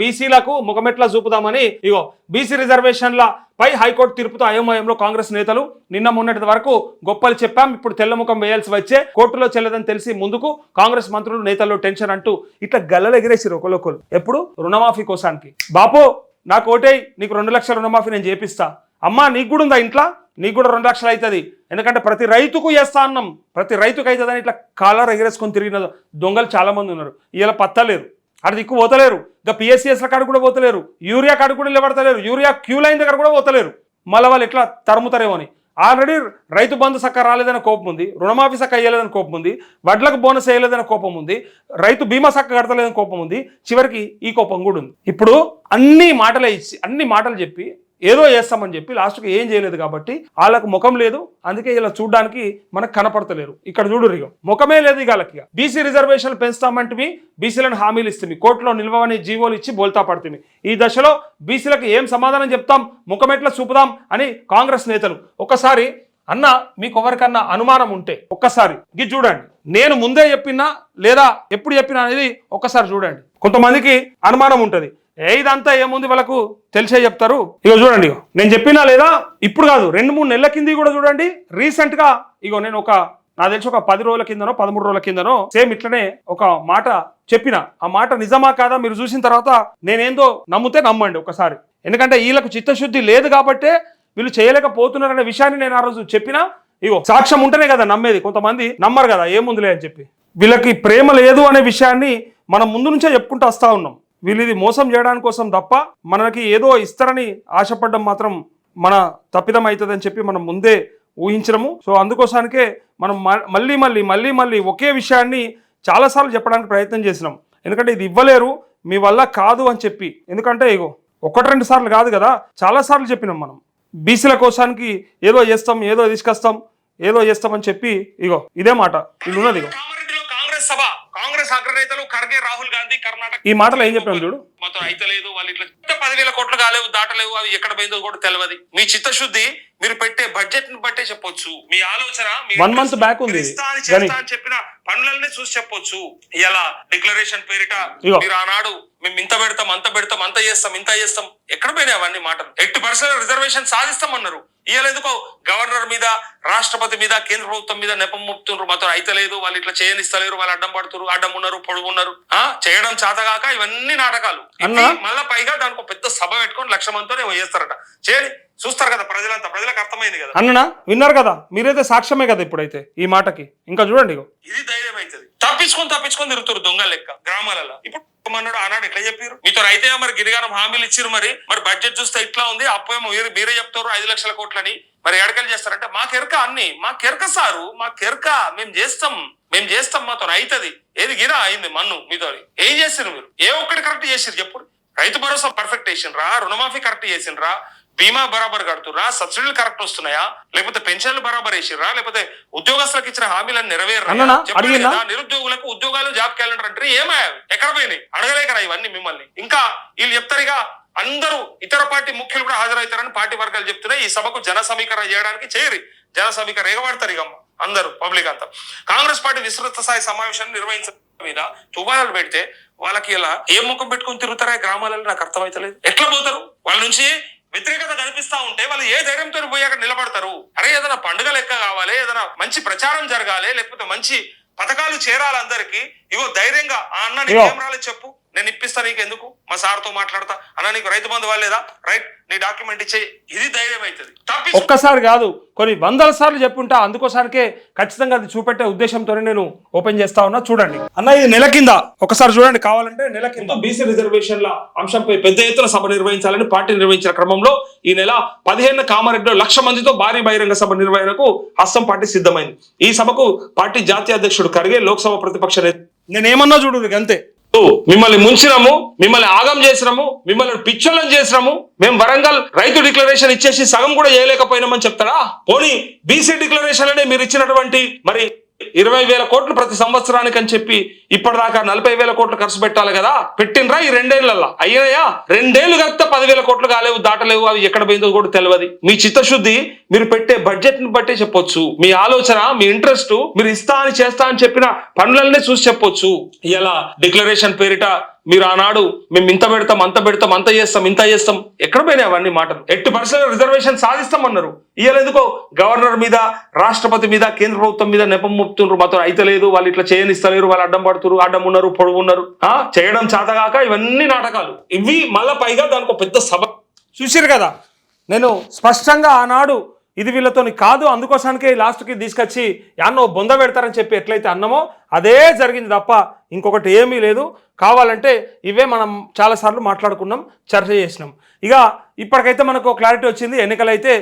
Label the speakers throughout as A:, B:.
A: బీసీలకు ముఖమెట్లా చూపుదామని ఇగో బీసీ రిజర్వేషన్ల పై హైకోర్టు తీర్పుతో అయోమయంలో కాంగ్రెస్ నేతలు నిన్న మొన్నటి వరకు గొప్పలు చెప్పాం ఇప్పుడు తెల్లముఖం వేయాల్సి వచ్చే కోర్టులో చెల్లదని తెలిసి ముందుకు కాంగ్రెస్ మంత్రులు నేతల్లో టెన్షన్ అంటూ ఇట్లా గల్లలు ఎగిరేసిరు ఎప్పుడు? రుణమాఫీ కోసానికి. బాపు నాకు ఓటే నీకు రెండు లక్షల రుణమాఫీ నేను చేపిస్తా. అమ్మా నీకు కూడా ఉందా ఇంట్లో? నీకు కూడా రెండు లక్షలు అవుతుంది ఎందుకంటే ప్రతి రైతుకు వేస్తా అన్నాం. ప్రతి రైతుకు అవుతుందని ఇట్లా కాలర్ ఎగిరేసుకొని తిరిగిన దొంగలు చాలామంది ఉన్నారు. ఇలా పత్తలేరు. అక్కడ దిక్కు పోతలేరు. ఇంకా పిఎస్సిఎస్ల కాడ కూడా పోతలేరు. యూరియా కాడ కూడా నిలబడతలేరు. యూరియా క్యూ లైన్ దగ్గర కూడా పోతలేరు. మళ్ళీ వాళ్ళు ఎట్లా తరుముతారేమో అని. ఆల్రెడీ రైతు బంధు సక్క రాలేదని కోపం ఉంది. రుణమాఫీ సక్క వేయలేదని కోపం ఉంది. వడ్లకు బోనస్ వేయలేదని కోపం ఉంది. రైతు బీమా సక్క కడతలేదని కోపం ఉంది. చివరికి ఈ కోపం కూడా ఉంది. ఇప్పుడు అన్ని మాటలే ఇచ్చి అన్ని మాటలు చెప్పి ఏదో చేస్తామని చెప్పి లాస్ట్కి ఏం చేయలేదు కాబట్టి వాళ్ళకు ముఖం లేదు. అందుకే ఇలా చూడడానికి మనకు కనపడతలేరు. ఇక్కడ చూడు రిగో. ముఖమే లేదు ఇక వాళ్ళకి బీసీ రిజర్వేషన్లు పెంచుతామంటే బీసీలను హామీలు ఇస్తుంది. కోర్టులో నిల్వని జీవోలు ఇచ్చి బోల్తా పడుతుంది. ఈ దశలో బీసీలకు ఏం సమాధానం చెప్తాం? ముఖమెట్లా చూపుదాం? అని కాంగ్రెస్ నేతలు. ఒకసారి అన్న మీకు ఎవరికన్నా అనుమానం ఉంటే ఒక్కసారి ఇది చూడండి. నేను ముందే చెప్పినా లేదా ఎప్పుడు చెప్పినా అనేది ఒక్కసారి చూడండి. కొంతమందికి అనుమానం ఉంటుంది. ఏ ఇదంతా ఏముంది వాళ్ళకు? తెలిసే చెప్తారు. ఇగో చూడండి ఇగో. నేను చెప్పినా లేదా? ఇప్పుడు కాదు. రెండు మూడు నెలల కింద కూడా చూడండి. రీసెంట్గా ఇగో నేను ఒక నా తెలిసి ఒక పది రోజుల కిందనో పదమూడు రోజుల కిందనో సేమ్ ఇట్లనే ఒక మాట చెప్పిన. ఆ మాట నిజమా కాదా మీరు చూసిన తర్వాత నేనేందో నమ్మితే నమ్మండి ఒకసారి. ఎందుకంటే వీళ్ళకు చిత్తశుద్ధి లేదు కాబట్టే వీళ్ళు చేయలేకపోతున్నారనే విషయాన్ని నేను ఆ రోజు చెప్పినా. ఇగో సాక్ష్యం ఉంటేనే కదా నమ్మేది. కొంతమంది నమ్మరు కదా ఏముందిలే అని చెప్పి. వీళ్ళకి ప్రేమ లేదు అనే విషయాన్ని మనం ముందు నుంచే చెప్పుకుంటూ వస్తూ ఉన్నాం. వీళ్ళు ఇది మోసం చేయడానికి కోసం తప్ప మనకి ఏదో ఇస్తారని ఆశపడడం మాత్రం మన తప్పిదం అవుతుందని చెప్పి మనం ముందే ఊహించడము. సో అందుకోసానికే మనం మ- మళ్ళీ మళ్ళీ మళ్ళీ మళ్ళీ ఒకే విషయాన్ని చాలాసార్లు చెప్పడానికి ప్రయత్నం చేసినాం. ఎందుకంటే ఇది ఇవ్వలేరు మీ వల్ల కాదు అని చెప్పి. ఎందుకంటే ఇగో ఒకటి రెండు సార్లు కాదు కదా చాలాసార్లు చెప్పినాం మనం. బీసీల కోసానికి ఏదో చేస్తాం ఏదో తీసుకొస్తాం ఏదో చేస్తామని చెప్పి ఇగో ఇదే మాట. ఇది ఉన్నది ఇగో.
B: కాంగ్రెస్ సభ కాంగ్రెస్ అగ్రనేతలు ఖర్గే రాహుల్ గాంధీ కర్ణాటక
A: ఈ మాటలు ఏం చెప్పాం చూడు?
B: మొత్తం అయితలేదు వాళ్ళు ఇట్లా పదివేల కోట్లు కాలేవు దాటలేవు అవి ఎక్కడ పోయిందో కూడా తెలియదు మీ చిత్తశుద్ధి మీరు పెట్టే బడ్జెట్ని బట్టే చెప్పొచ్చు. మీ ఆలోచన మీ
A: One month back ఉంది.
B: అని చెప్పిన పనులన్నీ చూసి చెప్పొచ్చు. ఇలా డిక్లరేషన్ పేరిట. మీరు ఆనాడు మేము ఇంత పెడతాం అంత పెడతాం అంత చేస్తాం ఇంత చేస్తాం. ఎక్కడ పోయినాయి అవన్నీ మాటలు? ఎట్టి పర్సెంట్ రిజర్వేషన్ సాధిస్తామన్నారు. ఇవాళ ఎందుకో గవర్నర్ మీద రాష్ట్రపతి మీద కేంద్ర ప్రభుత్వం మీద నెపం మోపుతున్నారు మాతో అయితలేదు వాళ్ళు ఇట్లా చేయనిస్తలేరు వాళ్ళు అడ్డం పడుతున్నారు అడ్డం ఉన్నారు పొడుగు ఉన్నారు. ఆ? చేయడం చేతగాక ఇవన్నీ నాటకాలు. మళ్ళా పైగా దానికి పెద్ద సభ పెట్టుకొని లక్ష మందితో చేస్తారట. చేయని చూస్తారు కదా ప్రజలంతా ప్రజలకు అర్థమైంది కదా.
A: అన్ననా విన్నారు కదా? మీరైతే సాక్ష్యమే కదా ఇప్పుడైతే ఈ మాటకి. ఇంకా చూడండి
B: ఇది ధైర్యం అవుతుంది. తప్పించుకొని తప్పించుకొని తిరుగుతారు దొంగ లెక్క గ్రామాలలో. ఇప్పుడు మన్నాడు ఆనాడు ఎట్లా చెప్పారు మీతో అయితే మరి గిరిగానం హామీలు ఇచ్చారు మరి. మరి బడ్జెట్ చూస్తే ఇట్లా ఉంది అప్పు ఏమో మీరే మీరే చెప్తారు ఐదు లక్షల కోట్లని. మరి ఎడకలు చేస్తారంటే మా కెరక అన్ని మా కెరక సారు మా కెరక మేము చేస్తాం మేము చేస్తాం మాతో అవుతుంది ఏది గిరా అయింది మన్ను మీతో ఏం చేస్తారు మీరు? ఏ ఒక్కటి కరెక్ట్ చేసారు చెప్పు. రైతు భరోసా పర్ఫెక్ట్ చేసిండ్రా రుణమాఫీ కరెక్ట్ చేసిండ్రా. బీమా బరాబర్ కడుతురా సబ్సిడీలు కరెక్ట్ వస్తున్నాయా? లేకపోతే పెన్షన్లు బరాబర్ వేసిర్రా? లేకపోతే ఉద్యోగస్తులకు ఇచ్చిన హామీలను నెరవేర్రా? నిరుద్యోగులకు ఉద్యోగాలు జాబ్ క్యాలెండర్ అంటే ఏమయ్యావి ఎక్కడ పోయినాయి? అడగలేకరా ఇవన్నీ మిమ్మల్ని. ఇంకా వీళ్ళు చెప్తారుగా అందరూ ఇతర పార్టీ ముఖ్యులు కూడా హాజరవుతారని పార్టీ వర్గాలు చెప్తున్నాయి. ఈ సభకు జన సమీకరణ చేయడానికి చేయరు. జన సమీకరణ ఎగబడతారు ఇక అందరూ పబ్లిక్ అంతా. కాంగ్రెస్ పార్టీ విస్తృత స్థాయి సమావేశాన్ని నిర్వహించడం మీద తుబారాలు పెడితే వాళ్ళకి ఇలా ఏ ముఖం పెట్టుకొని తిరుగుతారా గ్రామాలలో? నాకు అర్థమైతలేదు. ఎట్లా పోతారు? వాళ్ళ నుంచి వ్యతిరేకత కనిపిస్తా ఉంటే వాళ్ళు ఏ ధైర్యంతో పోయి అక్కడ నిలబడతారు? అరే ఏదైనా పండుగ లెక్క కావాలి ఏదైనా మంచి ప్రచారం జరగాలి లేకపోతే మంచి పథకాలు చేరాలి అందరికి. ఇగో ధైర్యంగా ఆ అన్న నీకు చెప్పు నేను ఇప్పిస్తా నీకు ఎందుకు మా సార్తో మాట్లాడతా. అన్న నీకు రైతు బంధు వాళ్ళేదా రైట్ నీ డాక్యుమెంట్ ఇచ్చే ఇది ధైర్యం అవుతుంది
A: ఒక్కసారి కాదు కొన్ని వందల సార్లు చెప్పుంటా అందుకోసానికే ఖచ్చితంగా అది చూపెట్టే ఉద్దేశంతోనే నేను ఓపెన్ చేస్తా ఉన్నా. చూడండి. అన్న ఇది నెల కింద. ఒకసారి చూడండి కావాలంటే నెల కింద. బీసీ రిజర్వేషన్ల అంశంపై పెద్ద ఎత్తున సభ నిర్వహించాలని పార్టీ నిర్వహించిన క్రమంలో ఈ నెల పదిహేను కామారెడ్డిలో లక్ష మందితో భారీ బహిరంగ సభ నిర్వహణకు హస్తం పార్టీ సిద్ధమైంది. ఈ సభకు పార్టీ జాతీయ అధ్యక్షుడు ఖర్గే లోక్సభ ప్రతిపక్ష నేత నేనేమన్నా చూడు అంతే మిమ్మల్ని ముంచినము మిమ్మల్ని ఆగం చేసినాము మిమ్మల్ని పిచ్చోళ్ళం చేసినాము. మేము వరంగల్ రైతు డిక్లరేషన్ ఇచ్చేసి సగం కూడా చేయలేకపోయినామని చెప్తారా? పోనీ బీసీ డిక్లరేషన్ అనే మీరు ఇచ్చినటువంటి మరి ఇరవై వేల కోట్లు ప్రతి సంవత్సరానికి అని చెప్పి ఇప్పటిదాకా నలభై వేల కోట్లు ఖర్చు పెట్టాలి కదా? పెట్టినరా ఈ రెండేళ్ళలో అయ్యాయా? రెండేళ్ళు కలిపితే పదివేల కోట్లు కాలేవు దాటలేవు అవి ఎక్కడ పోయిందో కూడా తెలియదు మీ చిత్తశుద్ధి మీరు పెట్టే బడ్జెట్ని బట్టే చెప్పొచ్చు. మీ ఆలోచన మీ ఇంట్రెస్ట్ మీరు ఇస్తా అని చేస్తా అని చెప్పిన పనులన్నీ చూసి చెప్పొచ్చు. ఇలా డిక్లరేషన్ పేరిట
B: మీరు ఆనాడు మేము ఇంత పెడతాం అంత పెడతాం అంత చేస్తాం ఇంత చేస్తాం. ఎక్కడ పోయినాయి అవన్నీ మాటలు? ఎట్టి పర్సెంట్ రిజర్వేషన్ సాధిస్తామన్నారు. అన్నారు ఎందుకో గవర్నర్ మీద రాష్ట్రపతి మీద కేంద్ర ప్రభుత్వం మీద నెపం మోపుతున్నారు మాతో అయితే లేదు వాళ్ళు ఇట్లా చేయనిస్తలేరు వాళ్ళు అడ్డం పడుతున్నారు అడ్డం ఉన్నారు పొడుగు ఉన్నారు. ఆ? చేయడం చేతగాక ఇవన్నీ నాటకాలు. ఇవి మళ్ళా పైగా దానికి పెద్ద సభ.
A: చూసారు కదా? నేను స్పష్టంగా ఆనాడు ఇది వీళ్ళతోని కాదు అందుకోసానికే లాస్ట్కి తీసుకొచ్చి యాన్నో బొంద పెడతారని చెప్పి ఎట్లయితే అన్నమో అదే జరిగింది తప్ప ఇంకొకటి ఏమీ లేదు. కావాలంటే ఇవే మనం చాలాసార్లు మాట్లాడుకున్నాం చర్చ చేసినాం. ఇక ఇప్పటికైతే మనకు క్లారిటీ వచ్చింది ఎన్నికలైతే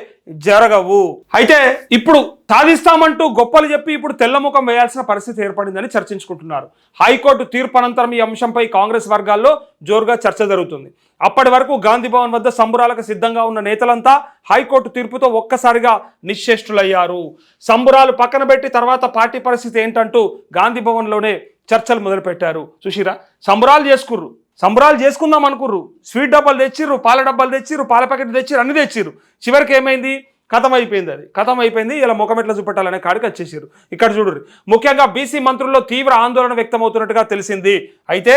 A: జరగవు. అయితే ఇప్పుడు సాధిస్తామంటూ గొప్పలు చెప్పి ఇప్పుడు తెల్లముఖం వేయాల్సిన పరిస్థితి ఏర్పడిందని చర్చించుకుంటున్నారు. హైకోర్టు తీర్పు అనంతరం ఈ అంశంపై కాంగ్రెస్ వర్గాల్లో జోరుగా చర్చ జరుగుతుంది. అప్పటి వరకు గాంధీ భవన్ వద్ద సంబురాలకు సిద్ధంగా ఉన్న నేతలంతా హైకోర్టు తీర్పుతో ఒక్కసారిగా నిశ్చేష్టులయ్యారు. సంబురాలు పక్కన పెట్టి తర్వాత పార్టీ పరిస్థితి ఏంటంటూ గాంధీ భవన్లోనే చర్చలు మొదలుపెట్టారు. చూసిరా సంబరాలు చేసుకుర్రు. సంబరాలు చేసుకుందాం అనుకుర్రు. స్వీట్ డబ్బాలు తెచ్చిర్రు పాల డబ్బాలు తెచ్చిర్రు పాల ప్యాకెట్ తెచ్చిర్రు అన్ని తెచ్చిర్రు. చివరికి ఏమైంది? కథం అయిపోయింది అది. కథం అయిపోయింది ఇలా ముఖమెట్ల చూపెట్టాలనే కాడికి వచ్చేసారు ఇక్కడ చూడరు ముఖ్యంగా బీసీ మంత్రుల్లో తీవ్ర ఆందోళన వ్యక్తమవుతున్నట్టుగా తెలిసింది. అయితే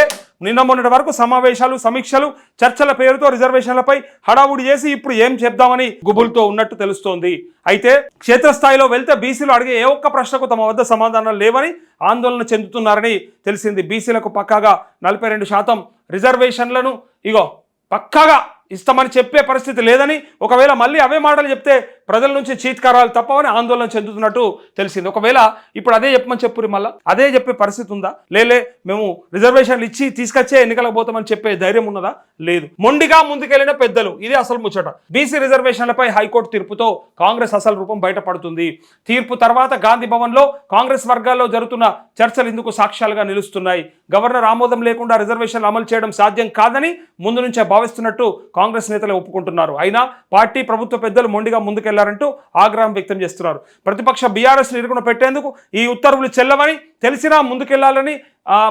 A: నిన్న మొన్నటి వరకు సమావేశాలు సమీక్షలు చర్చల పేరుతో రిజర్వేషన్లపై హడావుడి చేసి ఇప్పుడు ఏం చెప్దామని గుబుల్తో ఉన్నట్టు తెలుస్తోంది. అయితే క్షేత్రస్థాయిలో వెళ్తే బీసీలు అడిగే ఏ ఒక్క ప్రశ్నకు తమ వద్ద సమాధానాలు లేవని ఆందోళన చెందుతున్నారని తెలిసింది. బీసీలకు పక్కాగా నలభై రెండు శాతం రిజర్వేషన్లను ఇగో పక్కాగా ఇస్తామని చెప్పే పరిస్థితి లేదని ఒకవేళ మళ్ళీ అవే మాటలు చెప్తే ప్రజల నుంచి చీత్కారాలు తప్పవని ఆందోళన చెందుతున్నట్టు తెలిసింది. ఒకవేళ ఇప్పుడు అదే చెప్పమని చెప్పురి మళ్ళా అదే చెప్పే పరిస్థితి ఉందా? లేలే మేము రిజర్వేషన్లు ఇచ్చి తీసుకొచ్చే ఎన్నికలకు పోతామని చెప్పే ధైర్యం ఉన్నదా? లేదు. మొండిగా ముందుకెళ్ళిన పెద్దలు ఇదే అసలు ముచ్చట. బీసీ రిజర్వేషన్లపై హైకోర్టు తీర్పుతో కాంగ్రెస్ అసలు రూపం బయటపడుతుంది. తీర్పు తర్వాత గాంధీ భవన్లో కాంగ్రెస్ వర్గాల్లో జరుగుతున్న చర్చలు ఇందుకు సాక్ష్యాలుగా నిలుస్తున్నాయి. గవర్నర్ ఆమోదం లేకుండా రిజర్వేషన్లు అమలు చేయడం సాధ్యం కాదని ముందు నుంచే భావిస్తున్నట్టు కాంగ్రెస్ నేతలు ఒప్పుకుంటున్నారు. అయినా పార్టీ ప్రభుత్వ పెద్దలు మొండిగా వెళ్ళారంటూ ఆగ్రహం వ్యక్తం చేస్తున్నారు. ప్రతిపక్ష బీఆర్ఎస్ ఇరుగున పెట్టేందుకు ఈ ఉత్తర్వులు చెల్లవని తెలిసినా ముందుకెళ్ళాలని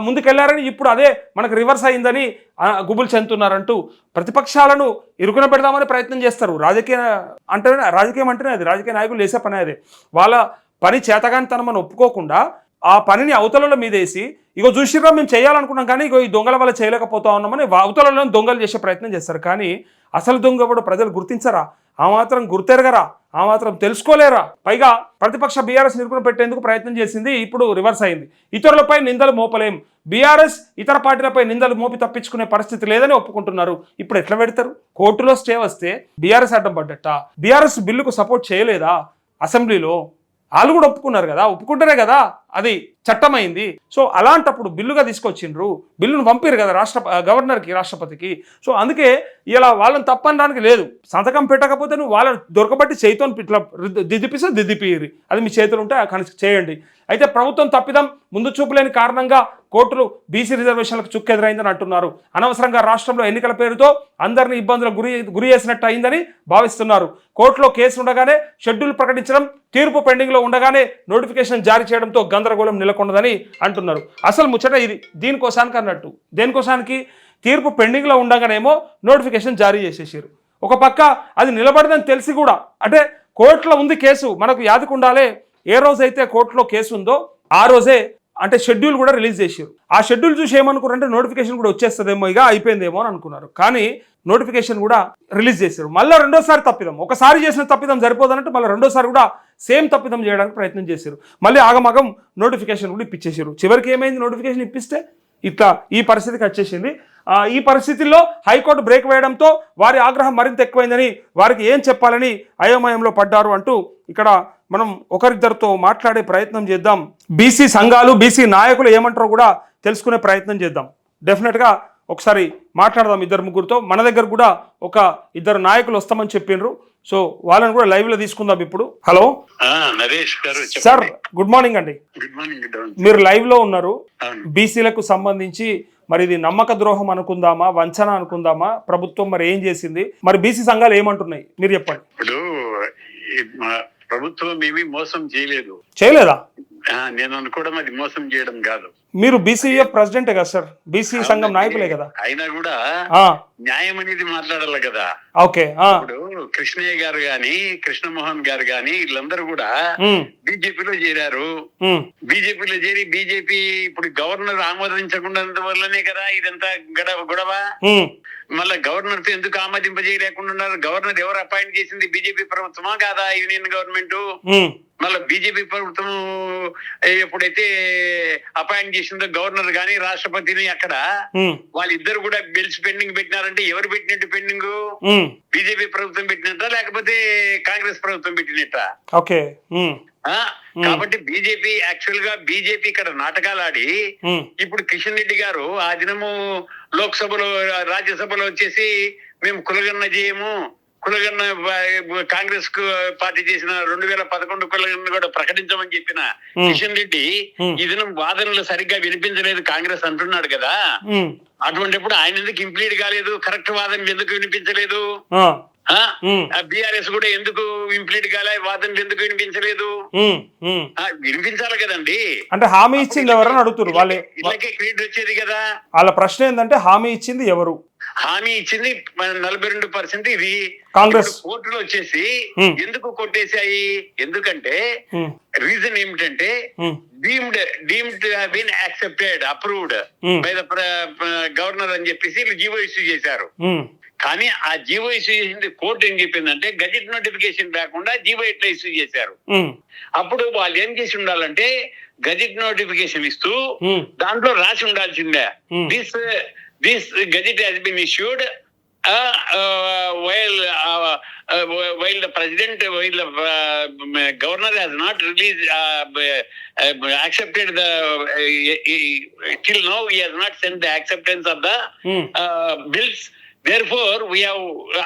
A: ముందుకెళ్ళారని ఇప్పుడు అదే మనకు రివర్స్ అయిందని గుబులు చెందుతున్నారంటూ ప్రతిపక్షాలను ఇరుకున పెడదామని ప్రయత్నం చేస్తారు. రాజకీయ అంటే రాజకీయం అంటేనే అది. రాజకీయ నాయకులు వేసే పని అదే. వాళ్ళ పని చేతగానితనం మనం ఒప్పుకోకుండా ఆ పనిని అవతలలో మీదేసి ఇగో చూసిరా మేము చేయాలనుకున్నాం కానీ ఇగో ఈ దొంగల వల్ల చేయలేకపోతా ఉన్నామని అవతలలో దొంగలు చేసే ప్రయత్నం చేస్తారు. కానీ అసలు దొంగ కూడా ప్రజలు గుర్తించరా? ఆ మాత్రం గుర్తెరగరా ఆ మాత్రం తెలుసుకోలేరా? పైగా ప్రతిపక్ష బీఆర్ఎస్ నిరుకున పెట్టేందుకు ప్రయత్నం చేసింది ఇప్పుడు రివర్స్ అయింది. ఇతరులపై నిందలు మోపలేం. బీఆర్ఎస్ ఇతర పార్టీలపై నిందలు మోపి తప్పించుకునే పరిస్థితి లేదని ఒప్పుకుంటున్నారు. ఇప్పుడు ఎట్లా పెడతారు? కోర్టులో స్టే వస్తే బీఆర్ఎస్ అడ్డం పడ్డట బీఆర్ఎస్ బిల్లుకు సపోర్ట్ చేయలేదా? అసెంబ్లీలో వాళ్ళు కూడా ఒప్పుకున్నారు కదా ఒప్పుకుంటారే కదా అది చట్టమైంది. సో అలాంటప్పుడు బిల్లుగా తీసుకొచ్చిండ్రు. బిల్లును పంపిరు కదా రాష్ట్ర గవర్నర్కి రాష్ట్రపతికి. సో అందుకే ఇలా వాళ్ళని తప్పనడానికి లేదు. సంతకం పెట్టకపోతే నువ్వు వాళ్ళని దొరకబట్టి చేతితో ఇట్లా దిద్దిపిస్తే దిద్దిపియ్యి అది మీ చేతులు ఉంటే కానీ చేయండి. అయితే ప్రభుత్వం తప్పిదం ముందు చూపులేని కారణంగా కోర్టులు బీసీ రిజర్వేషన్లకు చుక్కెదురైందని అంటున్నారు. అనవసరంగా రాష్ట్రంలో ఎన్నికల పేరుతో అందరినీ ఇబ్బందులకు గురి గురి చేసినట్టు అయిందని భావిస్తున్నారు. కోర్టులో కేసు ఉండగానే షెడ్యూల్ ప్రకటించడం తీర్పు పెండింగ్లో ఉండగానే నోటిఫికేషన్ జారీ చేయడంతో గందరగోళం నెలకొన్నదని అంటున్నారు. అసలు ముచ్చట ఇది. దీనికోసానికి అన్నట్టు. దేనికోసానికి? తీర్పు పెండింగ్లో ఉండగానేమో నోటిఫికేషన్ జారీ చేసేసారు. ఒక పక్క అది నిలబడదని తెలిసి కూడా అంటే కోర్టులో ఉంది కేసు మనకు యాదకు ఉండాలే ఏ రోజైతే కోర్టులో కేసు ఉందో ఆ రోజే అంటే షెడ్యూల్ కూడా రిలీజ్ చేశారు ఆ షెడ్యూల్ చూసి ఏమనుకున్నారంటే నోటిఫికేషన్ కూడా వచ్చేస్తుందేమో ఇక అయిపోయిందేమో అని అనుకున్నారు. కానీ నోటిఫికేషన్ కూడా రిలీజ్ చేశారు మళ్ళీ రెండోసారి తప్పిదం. ఒకసారి చేసిన తప్పిదం సరిపోదన్నట్టు మళ్ళీ రెండోసారి కూడా సేమ్ తప్పిదం చేయడానికి ప్రయత్నం చేశారు మళ్ళీ ఆగమగం నోటిఫికేషన్ కూడా ఇప్పించేశారు చివరికి ఏమైంది? నోటిఫికేషన్ ఇప్పిస్తే ఇట్లా ఈ పరిస్థితికి వచ్చేసింది. ఈ పరిస్థితుల్లో హైకోర్టు బ్రేక్ వేయడంతో వారి ఆగ్రహం మరింత ఎక్కువైందని వారికి ఏం చెప్పాలని అయోమయంలో పడ్డారు అంటూ ఇక్కడ మనం ఒకరిద్దరితో మాట్లాడే ప్రయత్నం చేద్దాం. బీసీ సంఘాలు బీసీ నాయకులు ఏమంటారో కూడా తెలుసుకునే ప్రయత్నం చేద్దాం. డెఫినెట్గా ఒకసారి మాట్లాడదాం ఇద్దరు ముగ్గురితో. మన దగ్గర కూడా ఒక ఇద్దరు నాయకులు వస్తామని చెప్పిండ్రు సో వాళ్ళని కూడా లైవ్లో తీసుకుందాం ఇప్పుడు. హలో
C: నరేష్ గారు
A: సార్ గుడ్ మార్నింగ్ అండి. మీరు లైవ్లో ఉన్నారు.
C: అవును.
A: బీసీలకు సంబంధించి మరి ఇది నమ్మక ద్రోహం అనుకుందామా వంచన అనుకుందామా? ప్రభుత్వం మరి ఏం చేసింది? మరి బీసీ సంఘాలు ఏమంటున్నాయి? మీరు చెప్పండి.
C: ఇప్పుడు ప్రభుత్వం ఏమీ మోసం చేయలేదు.
A: చేయలేదా?
C: నేను అనుకోవడం అది మోసం చేయడం కాదు.
A: మీరు బీసీఎఫ్ ప్రెసిడెంటే కదా సార్? బీసీ సంఘం నాయకులే కదా?
C: అయినా కూడా న్యాయం అనేది మాట్లాడాలి కదా.
A: ఓకే
C: ఇప్పుడు కృష్ణయ్య గారు గాని కృష్ణమోహన్ గారు గాని వీళ్ళందరూ కూడా బీజేపీలో చేరారు. బీజేపీలో చేరి బీజేపీ ఇప్పుడు గవర్నర్ ఆమోదించకుండా వల్లనే కదా ఇదంతా గడవ మళ్ళీ గవర్నర్ ఎందుకు ఆమోదింపజేయలేకుండా ఉన్నారు? గవర్నర్ ఎవరు అపాయింట్ చేసింది? బీజేపీ ప్రభుత్వమా కాదా యూనియన్ గవర్నమెంట్? మళ్ళీ బీజేపీ ప్రభుత్వం ఎప్పుడైతే అపాయింట్ చేసిందో గవర్నర్ గాని రాష్ట్రపతిని అక్కడ వాళ్ళిద్దరు కూడా బిల్స్ పెండింగ్ పెట్టినారంటే ఎవరు పెట్టినట్టు పెండింగ్? బీజేపీ ప్రభుత్వం పెట్టినట్ట లేకపోతే కాంగ్రెస్ ప్రభుత్వం పెట్టినట్ట?
A: ఓకే?
C: కాబట్టి బీజేపీ యాక్చువల్గా బీజేపీ ఇక్కడ నాటకాలు ఆడి ఇప్పుడు కిషన్ రెడ్డి గారు ఆ దినము లోక్సభలో రాజ్యసభలో వచ్చేసి మేము కులగన్న చేయము కులగన్న కాంగ్రెస్కు పార్టీ చేసిన రెండు వేల పదకొండు కులగన్న కూడా ప్రకటించమని చెప్పిన. కిషన్ రెడ్డి. ఈ దినం వాదనలు సరిగ్గా వినిపించలేదు కాంగ్రెస్ అంటున్నాడు కదా. అటువంటిప్పుడు ఆయన ఎందుకు ఇంప్లీడ్ కాలేదు? కరెక్ట్ వాదనలు ఎందుకు వినిపించలేదు? బీఆర్ఎస్ కూడా ఎందుకు ఇంప్లీడ్ కాలే? వాదనలు ఎందుకు వినిపించలేదు? వినిపించాలి కదండి.
A: అంటే హామీ ఇచ్చింది ఎవరని అడుగుతున్నారు వాళ్ళే
C: ఇళ్ళకే క్రెడిట్ వచ్చేది కదా.
A: వాళ్ళ ప్రశ్న ఏంటంటే హామీ ఇచ్చింది ఎవరు?
C: హామీ ఇచ్చింది నలభై రెండు పర్సెంట్ ఇది.
A: కాంగ్రెస్.
C: కోర్టులో వచ్చేసి. ఎందుకు కొట్టేశాయి? ఎందుకంటే రీజన్ ఏమిటంటే deemed deemed been accepted
A: approved.
C: By the governor అని చెప్పేసి జీవో ఇష్యూ చేశారు. కానీ ఆ జీవో ఇష్యూ చేసింది కోర్టు ఏం చెప్పిందంటే గజెట్ నోటిఫికేషన్ రాకుండా జీవో ఎట్లా ఇష్యూ చేశారు. అప్పుడు వాళ్ళు ఏం చేసి ఉండాలంటే గజెట్ నోటిఫికేషన్ ఇస్తూ దాంట్లో రాసి ఉండాల్సిందే. This this gazette has been issued while while the president while governor has not release accepted the till no he has not send the acceptance of
A: the
C: bills. Therefore, we have,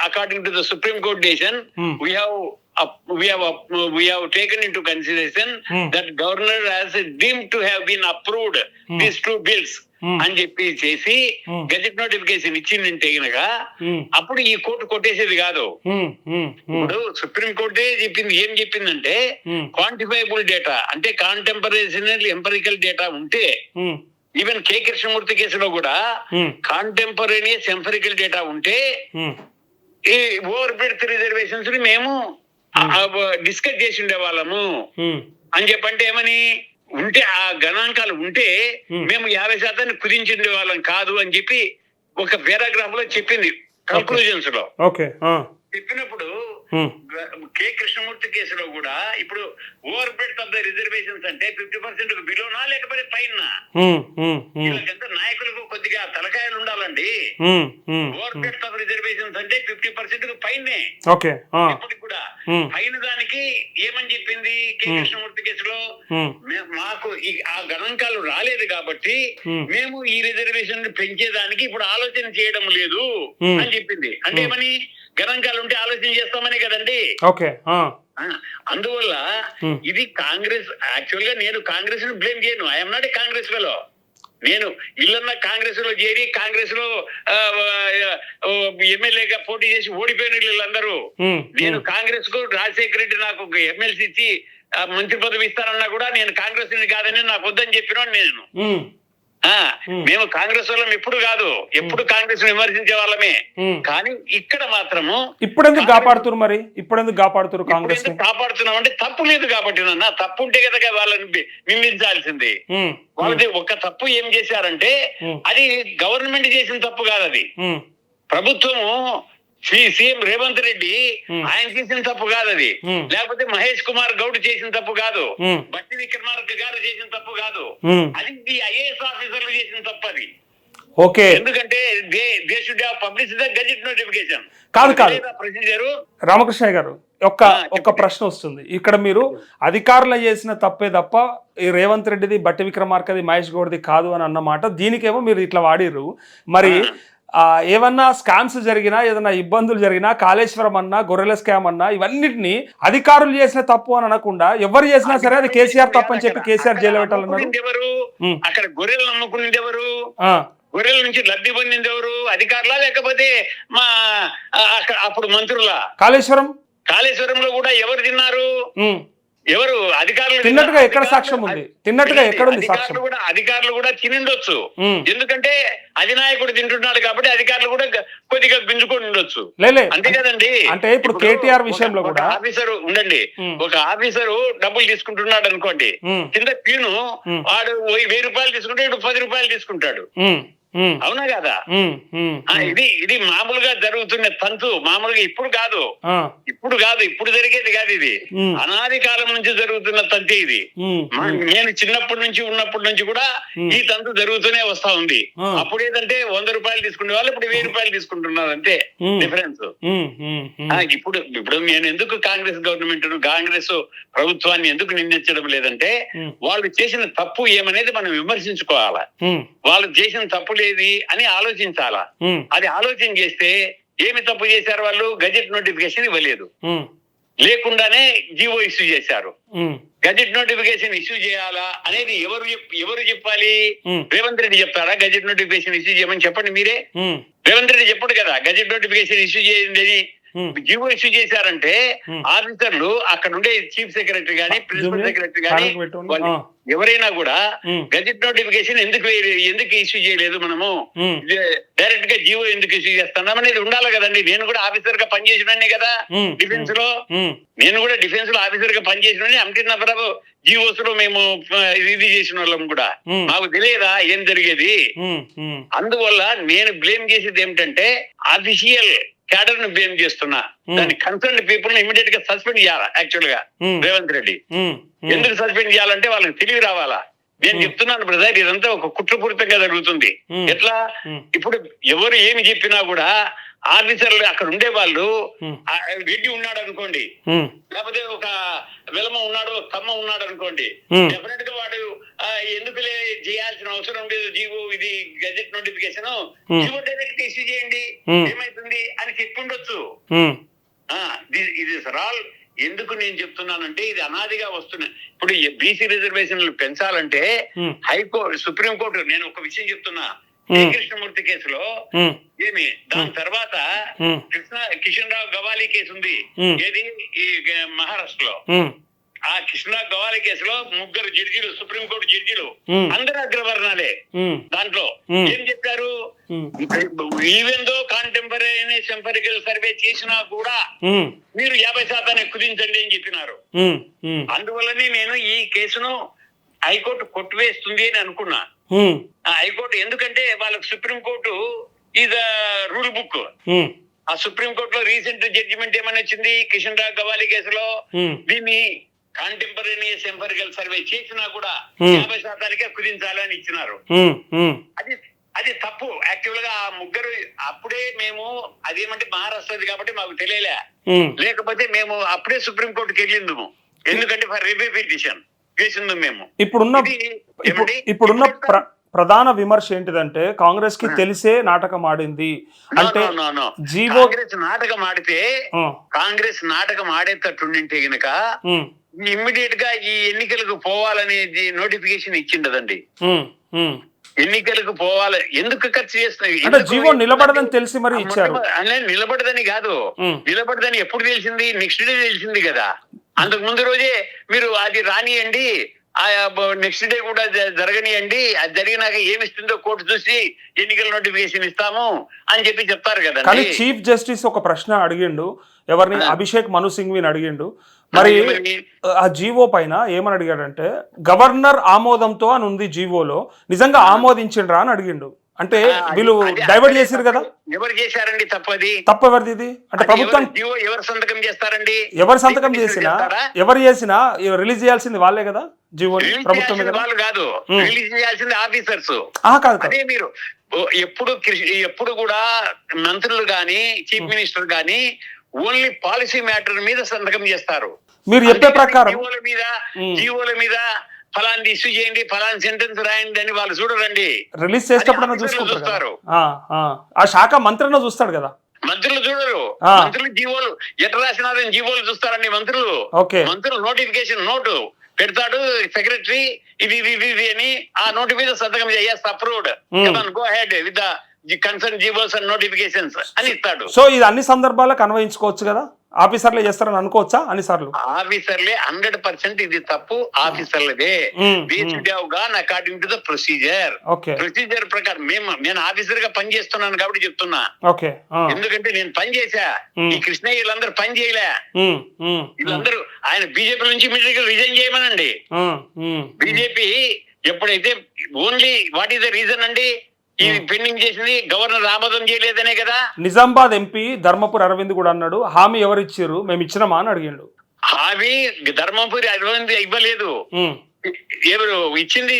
C: according to the Supreme Court decision,
A: Hmm.
C: we have up- we have up- we have taken into consideration
A: Hmm.
C: that governor has deemed to have been approved
A: Hmm.
C: these two bills.
A: Hmm.
C: అని చెప్పి చేసి
A: Hmm.
C: Gazette notification ఇచ్చిందంటే గనక అప్పుడు ఈ court కొట్టేసేది కాదు ఇప్పుడు supreme కోర్టే చెప్పింది ఏం చెప్పిందంటే క్వాంటిఫైబుల్ డేటా అంటే కాంటెంపరేషనల్ ఎంపరికల్ డేటా ఉంటే ఈవెన్ కే కృష్ణమూర్తి కేసులో కూడా కాంటెంపరేనియస్ ఎంపరికల్ డేటా ఉంటే
A: ఉమ్,
C: ఈ ఓవర్ బ్రెడ్త్ రిజర్వేషన్స్ని మేము డిస్కస్ చేసి ఉండే వాళ్ళము.
A: ఉమ్,
C: అని చెప్పంటే ఏమని? ఉంటే ఆ గణాంకాలు ఉంటే
A: Hmm.
C: మేము యాభై శాతాన్ని కుదించిండే వాళ్ళం కాదు అని చెప్పి ఒక పారాగ్రాఫ్లో చెప్పింది
A: కంక్లూజన్స్లో.
C: చెప్పినప్పుడు కె. కృష్ణమూర్తి కేసులో కూడా ఇప్పుడు over breadth of the reservations అంటే ఫిఫ్టీ పర్సెంట్ బిలోనా లేకపోతే పైన వీళ్ళకంతా నాయకులకు కొద్దిగా తలకాయలు ఉండాలండి. ఓవర్ బ్రెడ్త్ ఆఫ్ రిజర్వేషన్స్ అంటే ఫిఫ్టీ పర్సెంట్ పైనే
A: ఓకే
C: ఇప్పటికి కూడా పైన దానికి ఏమని చెప్పింది కె. కృష్ణమూర్తి కేసులో? మాకు ఆ గణాంకాలు రాలేదు కాబట్టి. మేము ఈ రిజర్వేషన్ పెంచేదానికి ఇప్పుడు ఆలోచన చేయడం లేదు. అని చెప్పింది. అంటే. ఏమని? గణాంకాలు ఉంటే ఆలోచన చేస్తామని కదండి.
A: ఓకే
C: అందువల్ల. ఇది కాంగ్రెస్ యాక్చువల్గా నేను కాంగ్రెస్ను బ్లేమ్ చేయను. ఐఎమ్ నాట్ కాంగ్రెస్లో నేను ఇల్లన్న కాంగ్రెస్లో చేరి కాంగ్రెస్లో ఎమ్మెల్యేగా పోటీ చేసి ఓడిపోయిన వీళ్ళందరూ. నేను కాంగ్రెస్కు రాజశేఖర రెడ్డి నాకు ఒక ఎమ్మెల్సీ ఇచ్చి మంత్రి పదవి ఇస్తానన్నా కూడా నేను కాంగ్రెస్ కాదని నాకు వద్దని చెప్పిన నేను. మేము కాంగ్రెస్ వాళ్ళం ఎప్పుడు కాదు. ఎప్పుడు కాంగ్రెస్ విమర్శించే వాళ్ళమే. కానీ ఇక్కడ మాత్రము
A: ఇప్పుడు ఎందుకు కాపాడుతున్నారు మరి? ఇప్పుడు ఎందుకు కాపాడుతున్నారు కాంగ్రెస్
C: కాపాడుతున్నాం అంటే తప్పు లేదు కాబట్టి నాన్న. తప్పు ఉంటే కదా వాళ్ళని
A: ఉమ్,
C: వాళ్ళది ఒక్క తప్పు ఏం చేశారంటే. అది గవర్నమెంట్ చేసిన తప్పు కాదు అది ప్రభుత్వము శ్రీ సీఎం రేవంత్ రెడ్డి. ఆయన చేసిన తప్పు కాదు అది.
A: లేకపోతే
C: మహేష్ కుమార్ గౌడ్ చేసిన తప్పు కాదు. బట్టి విక్రమార్క గారు చేసిన తప్పు కాదు. అది ఐఏఎస్ ఆఫీసర్లు చేసిన తప్పు అది.
A: ఓకే.
C: ఎందుకంటే they they should have publish the gazette notification.
A: కాదు, కాదు.
C: ప్రొసీజర్?
A: రామకృష్ణయ్య గారు ఒక్క. ఒక్క ప్రశ్న వస్తుంది. ఇక్కడ మీరు అధికారులు చేసిన తప్పే తప్ప ఈ రేవంత్ రెడ్డిది బట్టి విక్రమార్కది మహేష్ గౌడ్ది కాదు అని అన్నమాట దీనికేమో మీరు ఇట్లా వాడిర్రు. మరి ఏమన్నా స్కామ్స్ జరిగినా ఏదైనా ఇబ్బందులు జరిగినా కాళేశ్వరం అన్నా గొర్రెల స్కామ్ అన్నా ఇవన్నిటిని అధికారులు చేసిన తప్పు అని అనకుండా ఎవరు చేసినా సరే అది కేసీఆర్ తప్పు అని చెప్పి కేసీఆర్ జైలు పెట్టాలన్నారు.
C: అక్కడ గొర్రెలు నమ్ముకునేది ఎవరు? గొర్రెల నుంచి లబ్ధి పొందింది ఎవరు? అధికారులా లేకపోతే మా అక్కడ అప్పుడు మంత్రులా?
A: కాళేశ్వరం?
C: కాళేశ్వరంలో కూడా ఎవరు తిన్నారు? ఎవరు అధికారులు
A: తిన్నట్టుగా ఎక్కడ సాక్ష్యం ఉంది? తిన్నట్టుగా ఎక్కడ ఉంది సాక్ష్యం?
C: కూడా అధికారులు కూడా తినిండొచ్చు. ఎందుకంటే అధినాయకుడు తింటున్నాడు కాబట్టి అధికారులు కూడా కొద్దిగా గుంజుకొని ఉండొచ్చు అంతే కదండి
A: అంటే ఇప్పుడు కేటీఆర్ విషయంలో కూడా-
C: ఆఫీసరు ఉండండి. ఒక ఆఫీసరు డబ్బులు తీసుకుంటున్నాడు అనుకోండి. కింద పీను. వాడు వెయ్యి వెయ్యి రూపాయలు తీసుకుంటే ఇటు పది రూపాయలు తీసుకుంటాడు అవునా కదా? ఇది ఇది మామూలుగా జరుగుతున్న తంతు మామూలుగా ఇప్పుడు కాదు. ఇప్పుడు కాదు ఇప్పుడు జరిగేది కాదు ఇది. అనాది కాలం నుంచి జరుగుతున్న తంతే ఇది. నేను చిన్నప్పటి నుంచి ఉన్నప్పటి నుంచి కూడా. ఈ తంతు జరుగుతూనే వస్తా ఉంది. అప్పుడు ఏంటంటే వంద రూపాయలు తీసుకునే వాళ్ళు ఇప్పుడు వెయ్యి రూపాయలు తీసుకుంటున్నారు అంతే.
A: ఉమ్.
C: డిఫరెన్స్ ఇప్పుడు ఇప్పుడు నేను ఎందుకు కాంగ్రెస్ గవర్నమెంట్ కాంగ్రెస్ ప్రభుత్వాన్ని ఎందుకు నిందించడం లేదంటే. వాళ్ళు చేసిన తప్పు ఏమనేది మనం విమర్శించుకోవాలా. వాళ్ళు చేసిన తప్పు లేది అని ఆలోచించాలా? అది ఆలోచన చేస్తే ఏమి తప్పు చేశారు వాళ్ళు? గజెట్ నోటిఫికేషన్ ఇవ్వలేదు. లేకుండానే జీవో ఇష్యూ చేశారు. గజెట్ నోటిఫికేషన్ ఇష్యూ చేయాలా అనేది ఎవరు ఎవరు చెప్పాలి? రేవంత్ రెడ్డి చెప్తారా గజెట్ నోటిఫికేషన్ ఇష్యూ చేయమని చెప్పండి మీరే. రేవంత్ రెడ్డి చెప్పడు కదా గజెట్ నోటిఫికేషన్ ఇష్యూ చేయండి. జీవో ఇష్యూ చేశారంటే. ఆఫీసర్లు అక్కడ ఉండే చీఫ్ సెక్రటరీ గానీ ప్రిన్సిపల్ సెక్రటరీ గానీ. ఎవరైనా కూడా గజెట్ నోటిఫికేషన్ ఎందుకు ఎందుకు ఇష్యూ చేయలేదు మనము? డైరెక్ట్గా జీవో ఎందుకు ఇష్యూ చేస్తున్నాం అనేది ఉండాలి కదండి. నేను కూడా ఆఫీసర్గా పనిచేసినానే కదా
A: డిఫెన్స్లో
C: నేను కూడా డిఫెన్స్లో ఆఫీసర్గా పనిచేసిన అమిటినప్పుడు జీవోస్లో మేము ఇది చేసిన వాళ్ళం కూడా. మాకు తెలియదా ఏం జరిగేది? అందువల్ల నేను బ్లేమ్ చేసేది ఏమిటంటే అఫీషియల్ క్యాడర్ను బ్లేమ్ చేస్తున్నా
A: Hmm.
C: దాని కన్సర్న్ పీపుల్ని ఇమీడియట్గా సస్పెండ్ చేయాలా యాక్చువల్గా
A: Hmm.
C: రేవంత్ రెడ్డి
A: ఉమ్, ఉమ్.
C: ఎందుకు సస్పెండ్ చేయాలంటే వాళ్ళకి తెలివి రావాలా నేను
A: Hmm.
C: చెప్తున్నాను బ్రదర్ ఇదంతా ఒక కుట్రపూరితంగా జరుగుతుంది
A: Hmm.
C: ఎట్లా
A: Hmm.
C: ఇప్పుడు ఎవరు ఏమి చెప్పినా కూడా ఆఫీసర్లు అక్కడ ఉండే వాళ్ళు రెడ్డి ఉన్నాడు అనుకోండి లేకపోతే ఒక వెలమ ఉన్నాడు ఒక కమ్మ ఉన్నాడు అనుకోండి. డెఫినెట్గా వాడు ఎందుకులే చేయాల్సిన అవసరం లేదు జీవో ఇది gazette
A: notification.
C: GO direct issue చేయండి. ఏమైతుంది అని చెప్పుండొచ్చు. ఇది ఆల్ ఎందుకు నేను చెప్తున్నానంటే ఇది అనాదిగా వస్తున్న. ఇప్పుడు బీసీ రిజర్వేషన్లు పెంచాలంటే. హైకోర్టు సుప్రీంకోర్టు నేను ఒక విషయం చెప్తున్నా.
A: Hmm.
C: కృష్ణమూర్తి కేసులో ఏమి? దాని తర్వాత కృష్ణ కిషన్ రావు గవాలి కేసు ఉంది. ఏది? ఈ మహారాష్ట్రలో. ఆ కృష్ణ గవాలి కేసులో ముగ్గురు జడ్జీలు సుప్రీంకోర్టు జడ్జీలు. అందరు అగ్రవర్ణాలే. దాంట్లో. ఏం చెప్పారు? Even though contemporary empirical survey చేసినా కూడా మీరు యాభై శాతాన్ని కుదించండి అని చెప్పినారు. అందువల్లనే నేను ఈ కేసును హైకోర్టు కొట్టివేస్తుంది అని అనుకున్నా. హైకోర్టు ఎందుకంటే వాళ్ళకి supreme court is rule
A: book.
C: Um, ఆ సుప్రీంకోర్టులో రీసెంట్ జడ్జిమెంట్ ఏమని వచ్చింది? కిషన్ రావు గవాలి కేసులో
A: ఉమ్,
C: దీన్ని కాంటెంపరీనియస్ ఎంపరికల్ సర్వే చేసినా కూడా
A: Hmm.
C: యాభై శాతానికే కుదించాలని ఇచ్చినారు. అది అది తప్పు. యాక్చువల్గా ఆ ముగ్గురు అప్పుడే మేము అదేమంటే మహారాష్ట్రది కాబట్టి మాకు తెలియలే. లేకపోతే మేము అప్పుడే సుప్రీంకోర్టుకి వెళ్ళిందుము. ఎందుకంటే ఫర్ రివ్యూ పిటిషన్ చేసింది మేము.
A: ఇప్పుడున్న? ఇప్పుడున్న
C: ఇప్పుడు
A: ప్ర- ప్రధాన విమర్శ ఏంటిదంటే కాంగ్రెస్కి తెలిసే నాటకం ఆడింది. అంటే. జీవో
C: కాంగ్రెస్ నాటకం ఆడితే కాంగ్రెస్ నాటకం ఆడేటట్టుండింటే గనక ఇమ్మీడియట్గా ఈ ఎన్నికలకు పోవాలనేది నోటిఫికేషన్ ఇచ్చిండదండి. ఎన్నికలకు పోవాలి. ఎందుకు ఖర్చు చేస్తున్నాయి?
A: జీవో నిలబడదని తెలిసి మరి ఇచ్చారు.
C: నిలబడదని కాదు. నిలబడదని ఎప్పుడు తెలిసింది? నెక్స్ట్ డే తెలిసింది కదా. అంతకు ముందు రోజే మీరు అది రానియండి ఆ నెక్స్ట్ డే కూడా జరగనియండి అది జరిగినాక ఏమి ఇస్తుందో కోర్టు చూసి ఎన్నికల నోటిఫికేషన్ ఇస్తాము అని చెప్పి చెప్తారు
A: కానీ
C: కదండి
A: చీఫ్ జస్టిస్ ఒక ప్రశ్న అడిగిండు ఎవరిని. అభిషేక్ మను సింఘ్విని అడిగిండు మరి? ఆ జీవో పైన ఏమని అడిగాడంటే గవర్నర్ ఆమోదంతో అని ఉంది జీవోలో నిజంగా ఆమోదించిండ్రా అని అడిగిండు అంటే వీళ్ళు డైవర్ట్ చేసిరు కదా.
C: ఎవరు చేశారండి తప్పది
A: తప్పు ఎవరిది ఇది? అంటే ప్రభుత్వం
C: జీవో ఎవరు సంతకం చేస్తారండి?
A: ఎవరు సంతకం చేసినా? ఎవరు చేసినా రిలీజ్ చేయాల్సింది వాళ్ళే కదా?
C: చేయాల్సింది
A: కదా?
C: వాళ్ళు కాదు. రిలీజ్ చేయాల్సింది ఆఫీసర్స్.
A: కాదు
C: అదే మీరు ఎప్పుడు ఎప్పుడు కూడా మంత్రులు గాని చీఫ్ మినిస్టర్ గాని ఓన్లీ పాలసీ మ్యాటర్ మీద సంతకం చేస్తారు.
A: మీరు చెప్పే ప్రకారం
C: జీవోల మీద. జీవోల మీద ఫలాంటి ఇష్యూ చేయండి ఫలాని సెంటెన్స్ రాయండి అని వాళ్ళు చూడరండి.
A: రిలీజ్ చేసేటప్పుడు చూసుకుంటారు
C: చూస్తారు.
A: ఆ, శాఖ మంత్రిన చూస్తాడు కదా.
C: మంత్రులు చూడరు. మంత్రులు జీవోలు ఎట్లా రాసినారని జీవోలు చూస్తారండి మంత్రులు. మంత్రులు నోటిఫికేషన్ నోటు పెడతాడు సెక్రటరీ ఇది ఇది ఇది ఇది అని ఆ నోటు మీద సంతకం చేయాలి
A: approved.
C: Go head with the concern GOs and notifications అని ఇస్తాడు.
A: సో ఇది అన్ని సందర్భాలకు అన్వయించుకోవచ్చు కదా? ఆఫీసర్లే చేస్తారని అనుకోవచ్చా? అన్నిసార్లు
C: ఆఫీసర్లే హండ్రెడ్ పర్సెంట్ ఇది తప్పు ఆఫీసర్లదే. Gone according to the
A: procedure
C: procedure ప్రకారం మేము నేను ఆఫీసర్గా పని చేస్తున్నాను కాబట్టి చెప్తున్నా.
A: ఓకే.
C: ఎందుకంటే నేను పని చేశా. ఈ కృష్ణయ్య వీళ్ళందరూ పని చేయలే. వీళ్ళందరూ ఆయన బీజేపీ నుంచి ఇమీడియట్ రిజైన్ చేయమనండి. బీజేపీ ఎప్పుడైతే only what is the reason అండి? ఈ పెండింగ్ చేసింది గవర్నర్ ఆమోదం చేయలేదనే కదా?
A: నిజామాబాద్ ఎంపీ ధర్మపురి అరవింద్ కూడా అన్నాడు హామీ ఎవరు ఇచ్చారు మేము ఇచ్చినామా? అని అడిగిండు.
C: అవి ధర్మపురి అరవింద్ ఇవ్వలేదు. ఎవరు? ఇచ్చింది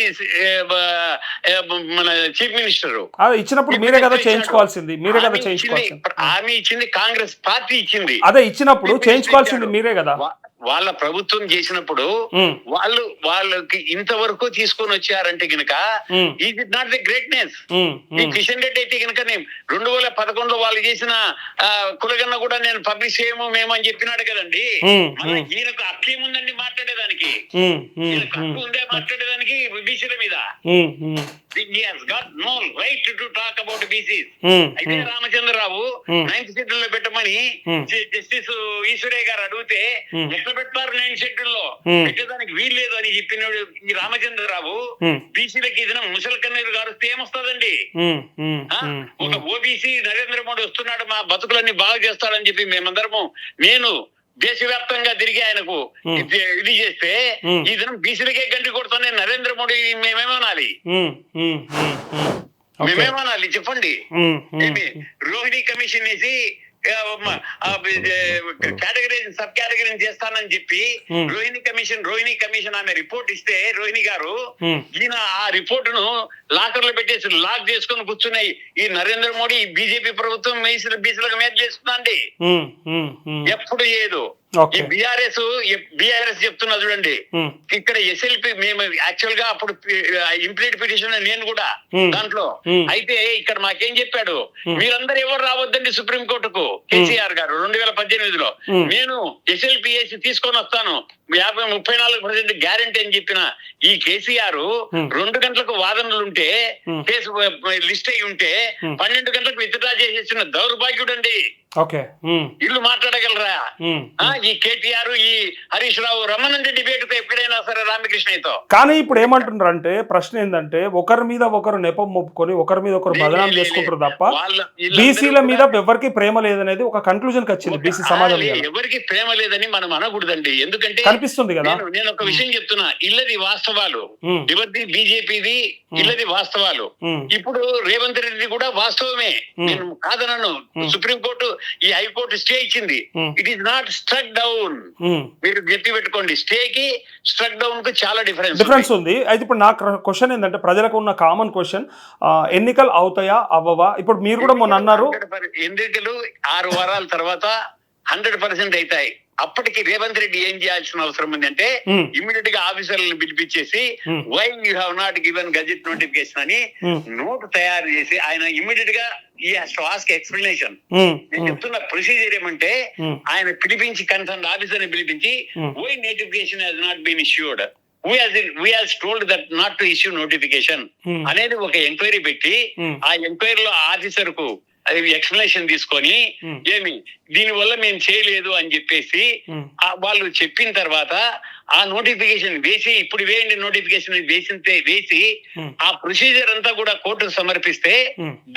C: మన చీఫ్ మినిస్టర్.
A: ఇచ్చినప్పుడు మీరే కదా చేయించుకోవాల్సింది మీరే కదా చేయించుకోవాల్సింది.
C: హామీ ఇచ్చింది కాంగ్రెస్ పార్టీ ఇచ్చింది.
A: అదే ఇచ్చినప్పుడు చేయించుకోవాల్సింది మీరే కదా.
C: వాళ్ళ ప్రభుత్వం చేసినప్పుడు వాళ్ళు వాళ్ళకి ఇంతవరకు తీసుకొని వచ్చారంటే గనక is it not the
A: greatness
C: ఈ కిషన్ రెడ్డి అయితే కనుక నేను రెండు వేల పదకొండులో వాళ్ళు చేసిన కులగన్న కూడా నేను పబ్లిష్ చేయము మేము అని చెప్పినాడు కదండి. ఈయనకు మాట్లాడేదానికి?
A: ఉమ్,
C: ఈయనకు
A: ఉమ్,
C: హక్కు ఉందే మాట్లాడేదానికి? బీసీల మీద. got no right to talk about BCs.
A: ఉమ్,
C: అయితే రామచంద్రరావు. నైన్త్ షెడ్యూల్లో పెట్టమని జస్టిస్ ఈశ్వరయ్య గారు అడిగితే. ఎట్లా పెడతారు నైన్త్
A: షెడ్యూల్లో.
C: పెట్టేదానికి వీల్లేదు అని చెప్పినాడు ఈ రామచంద్రరావు. బీసీలకి ఏదైనా ముసలి కన్నీరు గారిస్తే ఏమొస్తుందండి? ఒక ఓబీసీ నరేంద్ర మోడీ వస్తున్నాడు మా బతుకులన్నీ బాగా చేస్తాడని చెప్పి మేమందరము నేను దేశవ్యాప్తంగా తిరిగి ఆయనకు. ఇది చేస్తే. ఈ దినం బీసీలకే గంటి కొడుతానే నరేంద్ర మోడీ మేమేమనాలి. మేమేమనాలి? చెప్పండి. రోహిణి కమిషన్ వేసి కేటగిరీ సబ్ కేటగిరీ చేస్తానని చెప్పి. రోహిణి కమిషన్ రోహిణి కమిషన్ ఆమె రిపోర్ట్ ఇస్తే రోహిణి గారు ఈయన ఆ రిపోర్ట్ను లాకర్లో పెట్టేసి లాక్ చేసుకొని కూర్చున్నాయి ఈ నరేంద్ర మోడీ బీజేపీ ప్రభుత్వం మేసిన బీసీలకు మేలు చేస్తుందండి. ఎప్పుడు చేయదు ఈ బీఆర్ఎస్ బీఆర్ఎస్ చెప్తున్నా చూడండి.
A: ఉమ్,
C: ఇక్కడ ఎస్ఎల్పి మేము యాక్చువల్గా అప్పుడు ఇంప్లీట్ పిటిషన్ నేను కూడా
A: Hmm.
C: దాంట్లో.
A: Hmm.
C: అయితే ఇక్కడ మాకేం చెప్పాడు?
A: Hmm.
C: మీరందరూ ఎవరు రావద్దండి సుప్రీం కోర్టుకు? కేసీఆర్ గారు రెండు వేల పద్దెనిమిదిలో.
A: Hmm.
C: నేను ఎస్ఎల్పిఎస్ తీసుకొని వస్తాను. యాభై ముప్పై నాలుగు పర్సెంట్ గ్యారంటీ అని చెప్పిన ఈ కేసీఆర్. రెండు గంటలకు వాదనలు ఉంటే
A: Hmm.
C: కేసు లిస్ట్ అయి ఉంటే. పన్నెండు గంటలకు విత్డ్రా చేసేసిన దౌర్భాగ్యుడండి.
A: ఓకే. ఉమ్,
C: ఇల్లు మాట్లాడగలరా? ఈ కేటీఆర్ ఈ హరీష్ రావు రమ్మనండి డిబేట్ ఎప్పుడైనా సరే రామకృష్ణయ్యతో
A: కానీ ఇప్పుడు ఏమంటున్నారు అంటే ప్రశ్న ఏంటంటే ఒకరి మీద ఒకరు నెపం మొప్పుకొని ఒకరి మీద ఒకరు బదనాం చేసుకుంటారు తప్ప బీసీల మీద ఎవరికి ప్రేమ లేదనేది ఒక కన్క్లూజన్ వచ్చింది బీసీ సమాజం
C: ఎవరికి ప్రేమ లేదని మనం అనకూడదండి. ఎందుకంటే
A: కనిపిస్తుంది కదా.
C: నేను ఒక విషయం చెప్తున్నా. ఇల్లది వాస్తవాలు. ఎవరిది బీజేపీది ఇల్లది వాస్తవాలు. ఇప్పుడు రేవంత్ రెడ్డి కూడా వాస్తవమే. నేను కాదనను. సుప్రీంకోర్టు ఈ హైకోర్టు స్టే ఇచ్చింది. It is not struck
A: down.
C: మీరు గట్టి పెట్టుకోండి. స్టే కి స్ట్రక్ డౌన్కు చాలా డిఫరెన్స్
A: డిఫరెన్స్ ఉంది. అయితే ఇప్పుడు నా క్వశ్చన్ ఏంటంటే ప్రజలకు ఉన్న కామన్ క్వశ్చన్ ఎన్నికలు అవుతాయా అవ్వవా? ఇప్పుడు మీరు కూడా మొన్న అన్నారు.
C: ఎన్నికలు ఆరు వారాల తర్వాత హండ్రెడ్ పర్సెంట్ అవుతాయి. అప్పటికి రేవంత్ రెడ్డి ఏం చేయాల్సిన అవసరం ఉందంటే
A: ఉమ్,
C: ఇమ్మీడియట్గా ఆఫీసర్లను పిలిపించేసి. Why you have not given gazette notification అని నోట్ తయారు చేసి ఆయన ఇమ్మీడియట్గా ఈ ఆస్క్ ఎక్స్ప్లెనేషన్ నేను చెప్తున్న ప్రొసీజర్ ఏమంటే ఆయన పిలిపించి కన్సర్న్ ఆఫీసర్ని పిలిపించి. Why notification has not been issued told that not to issue
A: notification
C: అనేది ఒక ఎంక్వైరీ పెట్టి ఆ ఎంక్వైరీలో ఆఫీసర్కు అది ఎక్స్ప్లెనేషన్ తీసుకొని ఏమి? దీని వల్ల మేము చేయలేదు అని చెప్పేసి వాళ్ళు చెప్పిన తర్వాత ఆ నోటిఫికేషన్ వేసి ఇప్పుడు వేయండి నోటిఫికేషన్ వేసింతే వేసి
A: ఉమ్,
C: ఆ ప్రొసీజర్ అంతా కూడా కోర్టుకు సమర్పిస్తే.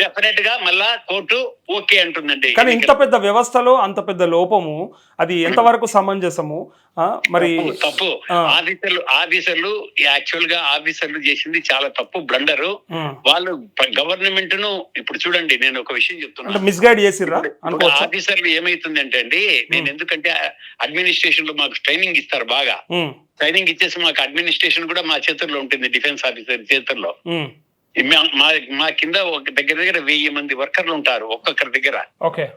C: డెఫినెట్గా మళ్ళా కోర్టు ఓకే అంటుందండి.
A: కానీ ఇంత పెద్ద వ్యవస్థలో అంత పెద్ద లోపము అది ఎంతవరకు సమంజసము? మరి
C: తప్పు. ఆఫీసర్లు ఆఫీసర్లు యాక్చువల్గా ఆఫీసర్లు చేసింది చాలా తప్పు బ్లండరు. వాళ్ళు గవర్నమెంట్ను ఇప్పుడు చూడండి నేను ఒక విషయం చెప్తున్నా.
A: మిస్గైడ్ చేసిర్రా?
C: ఆఫీసర్లు ఏమైతుందంటే అండి నేను ఎందుకంటే అడ్మినిస్ట్రేషన్లో మాకు ట్రైనింగ్ ఇస్తారు బాగా. ట్రైనింగ్ ఇచ్చేసి మాకు అడ్మినిస్ట్రేషన్ కూడా మా చేతుల్లో ఉంటుంది డిఫెన్స్ ఆఫీసర్ చేతుల్లో. మా- మా మా కింద ఒక దగ్గర దగ్గర వెయ్యి మంది వర్కర్లు ఉంటారు ఒక్కొక్కరి దగ్గర.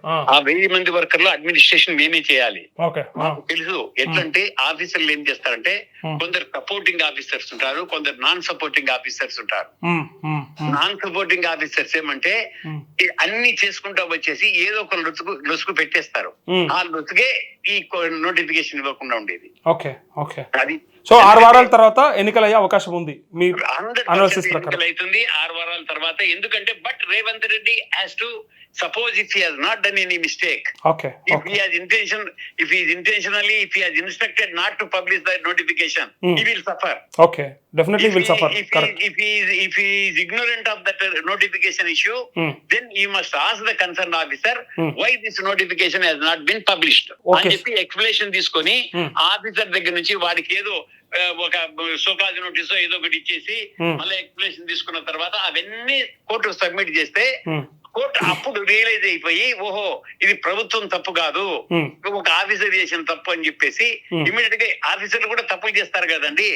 A: ఆ,
C: వెయ్యి మంది వర్కర్లు అడ్మినిస్ట్రేషన్ మేమే చేయాలి. మాకు తెలుసు ఎట్లంటే ఆఫీసర్లు ఏం చేస్తారంటే. కొందరు సపోర్టింగ్ ఆఫీసర్స్ ఉంటారు కొందరు నాన్ సపోర్టింగ్ ఆఫీసర్స్ ఉంటారు. నాన్ సపోర్టింగ్ ఆఫీసర్స్ ఏమంటే అన్ని చేసుకుంటా వచ్చేసి ఏదో ఒక లొసుగు లొసుగు పెట్టేస్తారు. ఆ లొసుగే ఈ నోటిఫికేషన్ ఇవ్వకుండా ఉండేది. అది
A: సో ఆరు వారాల తర్వాత ఎన్నికలు అయ్యే అవకాశం ఉంది మీ Analysis ప్రకారం.
C: అవుతుంది ఆరు వారాల తర్వాత ఎందుకంటే but Revanth Reddy has to suppose if he has not done any mistake,
A: okay
C: if
A: okay
C: he has intention, if he is intentionally, if he has instructed not to publish that notification,
A: Hmm.
C: he will suffer.
A: Okay definitely
C: If
A: will
C: he,
A: suffer
C: if, he,
A: correct
C: if, he is, if he is ignorant of that uh, notification issue,
A: Hmm.
C: then he must ask the concerned officer
A: Hmm.
C: why this notification has not been published.
A: Okay.
C: అని చెప్పి explanation తీసుకొని
A: Hmm.
C: Officer దగ్గర నుంచి వాడికి ఏదో ఆ, ఒక show cause notice ఏదో ఒకటి ఇచ్చేసి
A: Hmm.
C: మళ్ళీ ఎక్స్ప్లెనేషన్ తీసుకున్న తర్వాత అవన్నీ కోర్టు సబ్మిట్ చేస్తే
A: Hmm.
C: కోర్టు అప్పుడు రియలైజ్ అయిపోయి ఓహో ఇది ప్రభుత్వం తప్పు కాదు.
A: Hmm.
C: ఒక ఆఫీసర్ చేసిన తప్పు అని చెప్పేసి. ఇమీడియట్గా ఆఫీసర్లు కూడా తప్పులు చేస్తారు కదండి.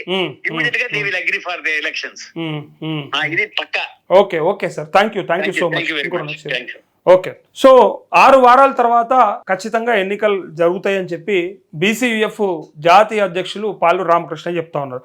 C: ఇమీడియట్గా they will agree for the elections ఇది పక్క.
A: Okay okay sir thank you thank you
C: so much thank you
A: okay. So ఆరు వారాల తర్వాత ఖచ్చితంగా ఎన్నికలు జరుగుతాయని చెప్పి బీసీయుఎఫ్ జాతీయ అధ్యక్షులు పాలు రామకృష్ణ చెప్తా ఉన్నారు.